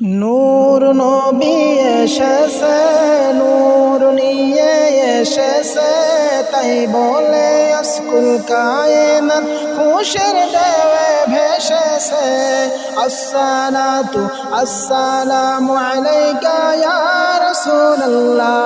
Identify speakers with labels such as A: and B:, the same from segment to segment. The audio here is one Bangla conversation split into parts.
A: নূর নবী এসেছে, নূর নিয়ে এসেছে, তাই বলে স্কুল কায়নাত খুশের দেবে ভেসেছে। আসসালাতু আসসালামু আলাইকা ইয়া রাসূলুল্লাহ।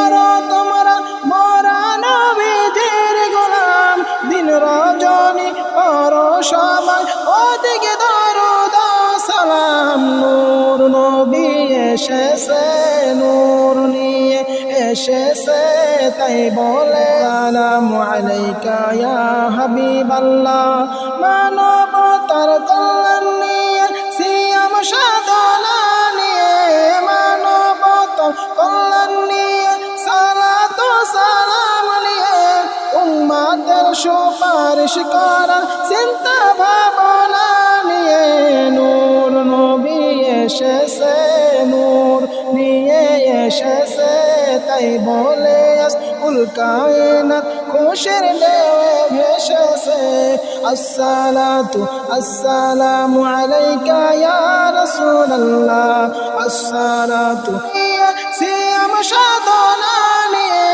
A: এসেছে, নূর নিয়ে এসেছে, তাই বলে, সালামু আলাইকা ইয়া হাবিবাল্লাহ। মানবতার কল্যাণ নিয়ে, সিয়াম সাধনা নিয়ে মানবতার কল্যাণ নিয়ে, সালাত সালাম নিয়ে উম্মাদের সুপারিশ করার চিন্তা ভাবনা নিয়ে, নূর নবী এসেছে। তাই বলে উল কায়নাত খুশির দেওয়ে ভেসেছে আসসালাতু আসসালামু আলাইকা ইয়া রাসূলুল্লাহ। আসসালাতু সিয়াম সাধনা নিয়ে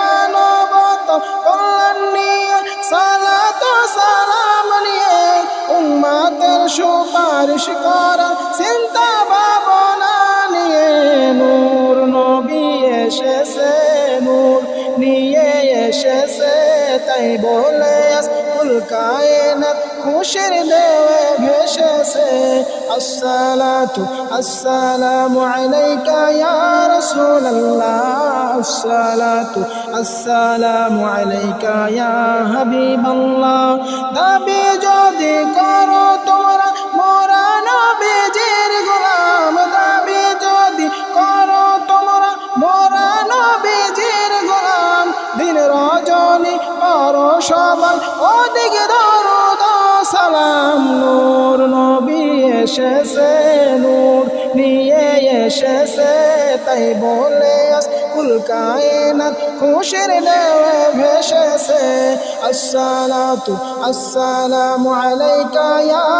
A: মানবতা কল্যাণ নিয়ে, সালাত সালাম নিয়ে উম্মাতের সুপারিশ করা চিন্তা নিয়ে এসেছে, তাই বলে কুল কায়নাত খুশির দেওয়ে ভেসেছে। আসসালাতু আসসালামু আলাইকা ইয়া রাসূলুল্লাহ। আসসালাতু আসসালামু আলাইকা ইয়া হাবিবাল্লাহ। দাবি যদি করো সবাই ওদিকে দরুদ সালাম। নূর নবী এসেছে, নূর নিয়ে এসেছে, তাই বলে কুল কায়নাত খুশির দেওয়ে ভেসেছে। আসসালাতু, আসসালামু আলাইকা ইয়া